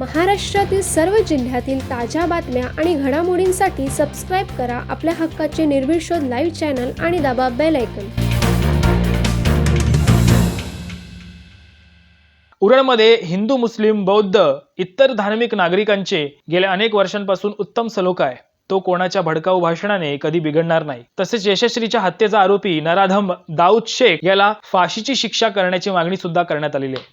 महाराष्ट्रातील सर्व जिल्ह्यातील ताज्या बातम्या आणि घडामोडींसाठी सबस्क्राईब करा आपल्या हक्काचे निर्भीड लाईव्ह चॅनल आणि दाबा बेल ऐकन उरणमध्ये हिंदू मुस्लिम बौद्ध इतर धार्मिक नागरिकांचे गेल्या अनेक वर्षांपासून उत्तम सलोखा आहे. तो कोणाच्या भडकाऊ भाषणाने कधी बिघडणार नाही. तसेच यशस्वीच्या हत्येचा आरोपी नराधम दाऊद शेख याला फाशीची शिक्षा करण्याची मागणी सुद्धा करण्यात आलेली आहे.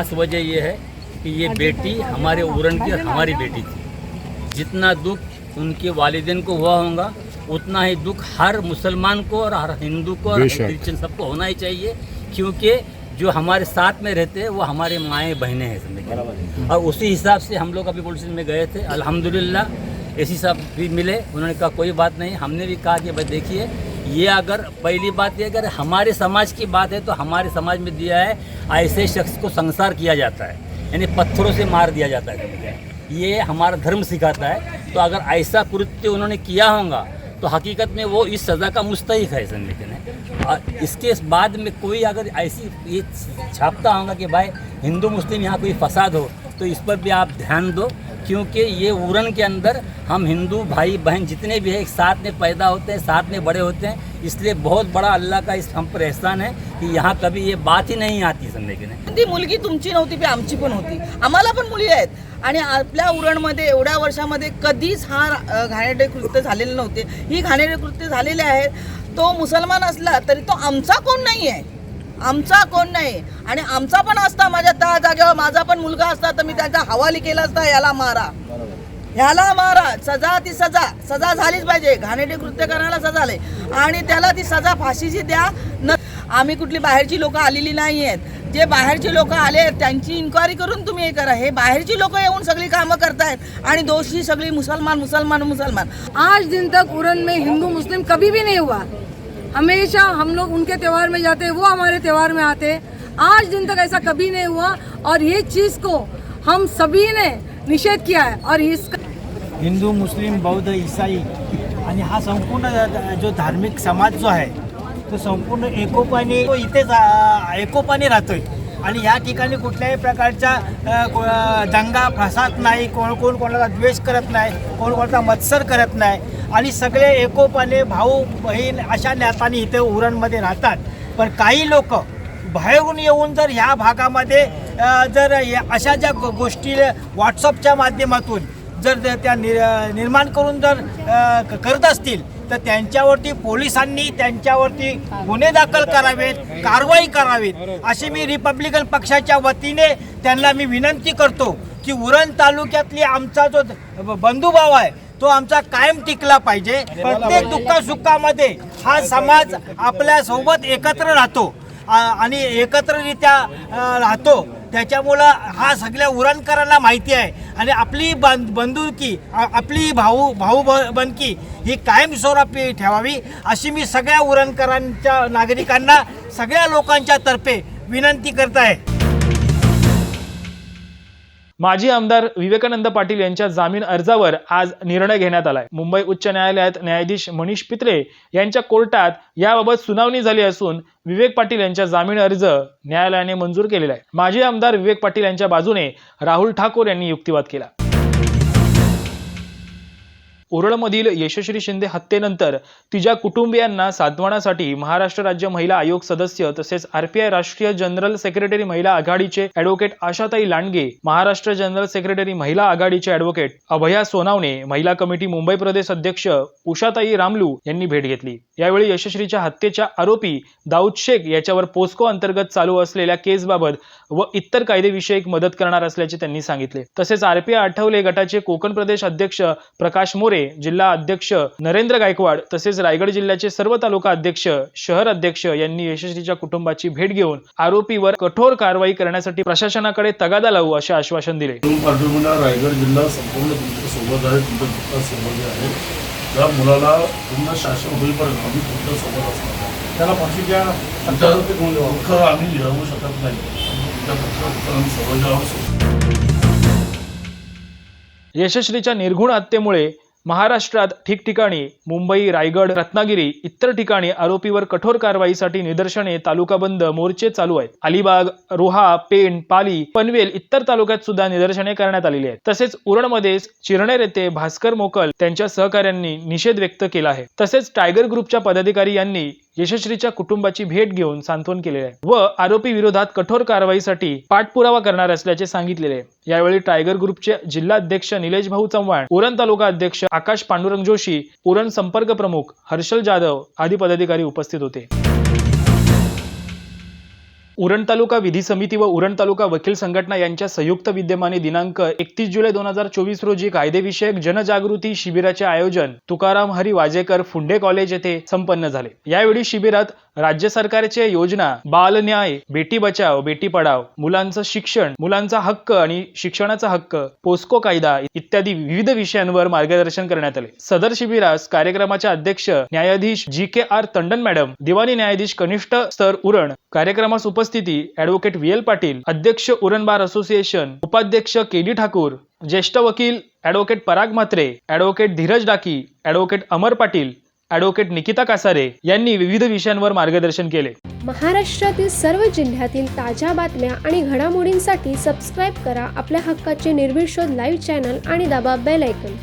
कि ये बेटी हमारे उरण की और हमारी बेटी थी। जितना दुख उनके वालदेन को हुआ होगा उतना ही दुख हर मुसलमान को और हर हिंदू को और क्रिश्चन सबको होना ही चाहिए क्योंकि जो हमारे साथ में रहते हैं वो हमारे माएँ बहनें हैं समझ और उसी हिसाब से हम लोग अभी पुलिस में गए थे अल्हम्दुलिल्लाह एसी साहब भी मिले उन्होंने कहा कोई बात नहीं। हमने भी कहा कि भाई देखिए ये अगर पहली बात ये अगर हमारे समाज की बात है तो हमारे समाज में दिया है ऐसे शख्स को संसार किया जाता है। यानी पत्थरों से मार दिया जाता है। ये हमारा धर्म सिखाता है। तो अगर ऐसा कृत्य उन्होंने किया होगा तो हकीकत में वो इस सज़ा का मुस्तक है संगठन है। और इसके बाद में कोई अगर ऐसी ये छापता होगा कि भाई हिंदू मुस्लिम यहाँ कोई फसाद हो तो इस पर भी आप ध्यान दो। क्योंकि ये उरन के अंदर हम हिंदू भाई बहन जितने भी हैं एक साथ में पैदा होते हैं साथ में बड़े होते हैं। इसलिए बहुत बड़ा अल्लाह का इस हम पर एहसान है कि यहाँ कभी ये बात ही नहीं आती समझे की नाही ती मुलगी तुमची नव्हती पण आमची पण होती. आम्हाला पण मुली आहेत. आणि आपल्या उरणमध्ये एवढ्या वर्षामध्ये कधीच हा घाणेरडे कृत्य झालेले नव्हते. ही घाणेरडे कृत्य झालेले आहेत. तो मुसलमान असला तरी तो आमचा कोण नाही आहे आमचा कोण नाही. आणि आमचा पण असता माझ्या त्या जागेवर माझा पण मुलगा असता तर मी त्याचा हवाली केला असता याला मारा. ह्याला मारा. सजा ती सजा. सजा झालीच पाहिजे. घाणेरडे कृत्य करण्याला सजा आले आणि त्याला ती सजा फाशीची द्या. न आम्ही कुठली बाहेरची लोक आलेली नाही आहेत जे बाहेरचे लोक आले आहेत त्यांची इन्क्वायरी करून तुम्ही हे करा. हे बाहेरची लोक येऊन सगळी कामं करतायत आणि दोषी सगळी मुसलमान मुसलमान मुसलमान. आज दिन तक उड़न में हिंदू मुस्लिम कभी भी नहीं हुआ। हमेशा हम लोग उनके त्यौहार में जाते वो हमारे त्यौहार में आते आज दिन तक ऐसा कभी नहीं हुआ और ये चीज़ को हम सभी ने निषेध किया है और इसका हिंदू मुस्लिम बौद्ध ईसाई आणि हा संपूर्ण जो धार्मिक समाज जो आहे तो संपूर्ण एकोपाने तो इथेच एकोपाने राहतोय. आणि या ठिकाणी कुठल्याही प्रकारचा दंगा फसाद नाही कोण कोण कोणाला द्वेष करत नाही कोण कोणाचा मत्सर करत नाही. आणि सगळे एकोपाने भाऊ बहीण अशा नात्याने इथे उरणमध्ये राहतात. पण काही लोक बाहेरून येऊन जर ह्या भागामध्ये जर या- अशा ज्या गोष्टी व्हॉट्सअपच्या माध्यमातून जर त्या- त्या नि- निर्माण करून जर क- करत असतील तर त्यांच्यावरती पोलिसांनी त्यांच्यावरती गुन्हे दाखल करावेत कारवाई करावीत अशी मी रिपब्लिकन पक्षाच्या वतीने त्यांना मी विनंती करतो की उरण तालुक्यातली आमचा जो बंधुभाव आहे तो आमचा कायम टिकला पाहिजे. प्रत्येक दुःखासुखामध्ये हा समाज आपल्यासोबत एकत्र राहतो. आणि एकत्ररित्या राहतो. त्याच्यामुळं हा सगळ्या उरणकरांना माहिती आहे. आणि आपली बं बंधुकी आपली भाऊ भाऊ ब- बनकी ही कायमस्वरूपी ठेवावी अशी मी सगळ्या उरणकरांच्या नागरिकांना सगळ्या लोकांच्या तर्फे विनंती करत आहे. माजी आमदार विवेकानंद पाटील यांच्या जामीन अर्जावर आज निर्णय घेण्यात आलाय. मुंबई उच्च न्यायालयात न्यायाधीश मनीष पित्रे यांच्या कोर्टात याबाबत सुनावणी झाली असून विवेक पाटील यांच्या जामीन अर्ज न्यायालयाने मंजूर केलेला आहे. माजी आमदार विवेक पाटील यांच्या बाजूने राहुल ठाकूर यांनी युक्तिवाद केला. उरळमधील यशस्वी शिंदे हत्येनंतर तिच्या कुटुंबियांना सांत्वनासाठी महाराष्ट्र राज्य महिला आयोग सदस्य तसेच आरपीआय राष्ट्रीय जनरल सेक्रेटरी महिला आघाडीचे advocate Ashatai Landge Maharashtra general secretary महिला आघाडीचे ॲडव्होकेट अभया सोनावणे महिला कमिटी मुंबई प्रदेश अध्यक्ष उषाताई रामलू यांनी भेट घेतली. यावेळी यशस्वीच्या हत्येच्या आरोपी दाऊद शेख याच्यावर पोस्को अंतर्गत चालू असलेल्या केसबाबत व इतर कायदेविषयक मदत करणार असल्याचे त्यांनी सांगितले. तसेच आरपीआय आठवले गटाचे कोकण प्रदेश अध्यक्ष प्रकाश मोरे जिल्हा अध्यक्ष नरेंद्र गायकवाड तसेच रायगड जिल्ह्याचे सर्व तालुका अध्यक्ष शहर अध्यक्ष यांनी यशस्वीच्या कुटुंबाची भेट घेऊन आरोपीवर कठोर कारवाई करण्यासाठी प्रशासनाकडे तगादा लावू असे आश्वासन दिले. रायगड जिल्हा संपूर्ण तुमच्यासोबत आहे तुमच्यासोबत आहे. त्या मुलाला पूर्ण शासन होईपर्यंत आम्ही तुमच्यासोबत असणार त्याला फाशी द्या. तुमच्या दुःख आम्ही हिरावू शकत नाही. दुःख दुःख आम्ही सोबत यशस्वीच्या निर्घुण हत्येमुळे महाराष्ट्रात ठिकठिकाणी मुंबई रायगड रत्नागिरी इतर ठिकाणी आरोपीवर कठोर कारवाईसाठी निदर्शने तालुका बंद मोर्चे चालू आहेत. अलिबाग रोहा पेण पाली पनवेल इतर तालुक्यात सुद्धा निदर्शने करण्यात आलेली आहेत. तसेच उरणमध्ये चिरणेर येथे भास्कर मोकल त्यांच्या सहकाऱ्यांनी निषेध व्यक्त केला आहे. तसेच टायगर ग्रुपच्या पदाधिकारी यांनी यशस्वीच्या कुटुंबाची भेट घेऊन सांत्वन केलेले आहे. व आरोपी विरोधात कठोर कारवाईसाठी पाठपुरावा करणार असल्याचे सांगितलेले आहे. यावेळी टायगर ग्रुपचे जिल्हाध्यक्ष निलेश भाऊ चव्हाण उरण तालुका अध्यक्ष आकाश पांडुरंग जोशी उरण संपर्क प्रमुख हर्षल जाधव आदी पदाधिकारी उपस्थित होते. उरण तालुका विधी समिती व उरण तालुका वकील संघटना यांच्या संयुक्त विद्यमाने दिनांक एकतीस जुलै दोन हजार चोवीस रोजी कायदेविषयक जनजागृती शिबिराचे आयोजन तुकाराम हरी वाजेकर फुंडे कॉलेज येथे संपन्न झाले. यावेळी शिबिरात राज्य सरकारचे योजना बाल न्याय बेटी बचाव बेटी पढाव मुलांचं शिक्षण मुलांचा हक्क आणि शिक्षणाचा हक्क पोस्को कायदा इत्यादी विविध विषयांवर मार्गदर्शन करण्यात आले. सदर शिबिरास कार्यक्रमाचे अध्यक्ष न्यायाधीश जी के आर तंडन मॅडम दिवाणी न्यायाधीश कनिष्ठ स्तर उरण कार्यक्रमास उपस्थिती ॲडव्होकेट व्ही एल पाटील अध्यक्ष उरण बार असोसिएशन उपाध्यक्ष के डी ठाकूर ज्येष्ठ वकील advocate Parag Mhatre advocate Dheeraj Daki advocate Amar Patil advocate Nikita Kasare यांनी विविध विषयांवर मार्गदर्शन केले. महाराष्ट्रातील सर्व जिल्ह्यातील ताज्या बातम्या आणि घडामोडींसाठी सबस्क्राईब करा आपल्या हक्काचे निर्भीड शोध लाईव्ह चॅनल आणि दाबा बेल ऐकन